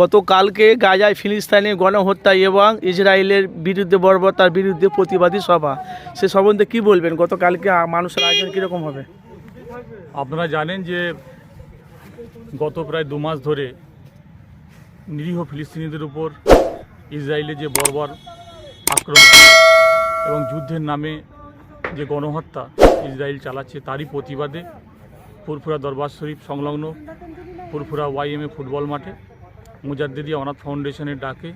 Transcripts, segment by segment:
গতকালকে গাজায় ফিলিস্তানি গণহত্যা এবং ইসরায়েলের বিরুদ্ধে বর্বরতার বিরুদ্ধে প্রতিবাদী সভা। সে সম্বন্ধে কি বলবেন? গতকালকে মানুষের আয়োজন কীরকম হবে? আপনারা জানেন যে গত প্রায় দু মাস ধরে নিরীহ ফিলিস্তিনিদের উপর ইসরায়েলে যে বর্বর আক্রমণ এবং যুদ্ধের নামে যে গণহত্যা ইসরায়েল চালাচ্ছে তারই প্রতিবাদে ফুরফুরা দরবার শরীফ সংলগ্ন ফুরফুরা ওয়াইএমএ ফুটবল মাঠে। মুজাদ্দিদি অনাথ ফাউন্ডেশনের ডাকে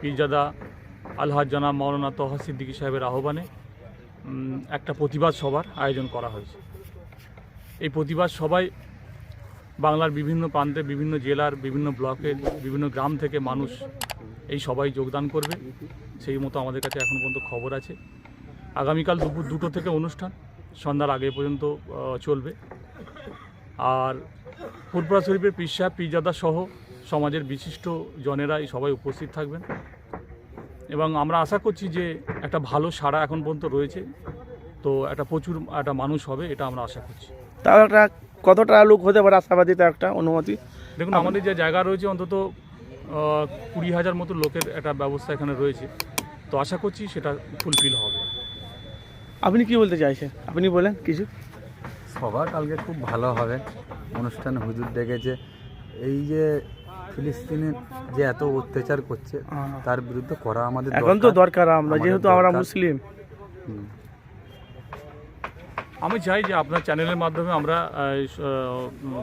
পীরজাদা আলহাজ জানাব মাওলানা তহা সিদ্দিকী সাহেবের আহ্বানে একটা প্রতিবাদ সভার আয়োজন করা হয়েছে। এই প্রতিবাদ সবাই বাংলার বিভিন্ন প্রান্তে, বিভিন্ন জেলার বিভিন্ন ব্লকের বিভিন্ন গ্রাম থেকে মানুষ এই সবাই যোগদান করবে। সেই মতো আমাদের কাছে এখন পর্যন্ত খবর আছে। আগামীকাল দুপুর দুটো থেকে অনুষ্ঠান, সন্ধ্যার আগে পর্যন্ত চলবে। আর ফুরপুরা শরীফের পিসা পিজাদা সহ সমাজের বিশিষ্ট জনেরা এই সবাই উপস্থিত থাকবেন। এবং আমরা আশা করছি যে একটা ভালো সাড়া এখন পর্যন্ত রয়েছে। তো একটা প্রচুর একটা মানুষ হবে এটা আমরা আশা করছি। তাও একটা কতটা লোক হতে পারে আশাবাদী তো একটা অনুমতি? দেখুন আমাদের যে জায়গা রয়েছে অন্তত আহ, কুড়ি হাজার মতো লোকের একটা ব্যবস্থা এখানে রয়েছে। তো আশা করছি সেটা ফুলফিল হবে। আপনি কি বলতে চাইছেন? আপনি বলেন কিছু। সভা কালকে খুব ভালো হবে। অনুষ্ঠান হুজুর ডেকেছে। এই যে ফিলিস্তিনের যে এত অত্যাচার করছে। তার বিরুদ্ধে করা আমাদের এখন তো দরকার। আমরা যেহেতু আমরা মুসলিম। আমি চাই যে আপনার চ্যানেলের মাধ্যমে আমরা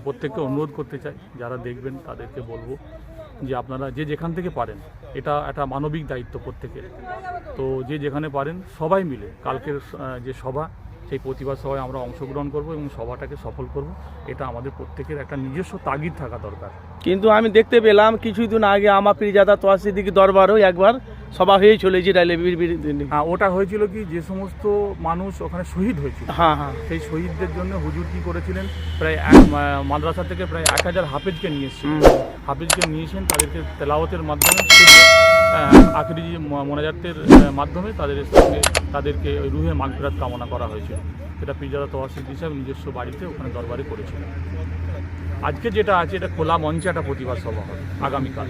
প্রত্যেককে অনুরোধ করতে চাই। যারা দেখবেন তাদেরকে বলব যে আপনারা যে যেখান থেকে পারেন এটা একটা মানবিক দায়িত্ব প্রত্যেকের। তো যে যেখানে পারেন সবাই মিলে কালকের যে সভা সেই প্রতিবাদ সভায় আমরা অংশগ্রহণ করব এবং সভাটাকে সফল করব। এটা আমাদের প্রত্যেকের একটা নিজস্ব তাগিদ থাকা দরকার। কিন্তু আমি দেখতে পেলাম কিছুদিন আগে আমার প্রিজাদা তোয়াসিদ্দিকি দরবারও একবার। সভা হয়ে চলে বীর বিরুদ্ধে হ্যাঁ ওটা হয়েছিল কি যে সমস্ত মানুষ ওখানে শহীদ হয়েছিল হ্যাঁ হ্যাঁ। সেই শহীদদের জন্য হুজুর কি করেছিলেন? প্রায় মাদ্রাসা থেকে প্রায় এক হাজার হাফেজকে নিয়ে এসেছিলেন। হাফিজকে নিয়েছেন তাদেরকে তেলাওয়াতের মাধ্যমে আহ, মোনাজাতের মাধ্যমে তাদের সঙ্গে তাদেরকে ওই রুহের মাগফিরাত কামনা করা হয়েছিল। সেটা পিজাদা তোয়াসিদ হিসাবে নিজস্ব বাড়িতে ওখানে দরবারে করেছিলেন। আজকে যেটা আছে এটা খোলা মঞ্চে একটা প্রতিবাদ সভা হবে আগামীকাল।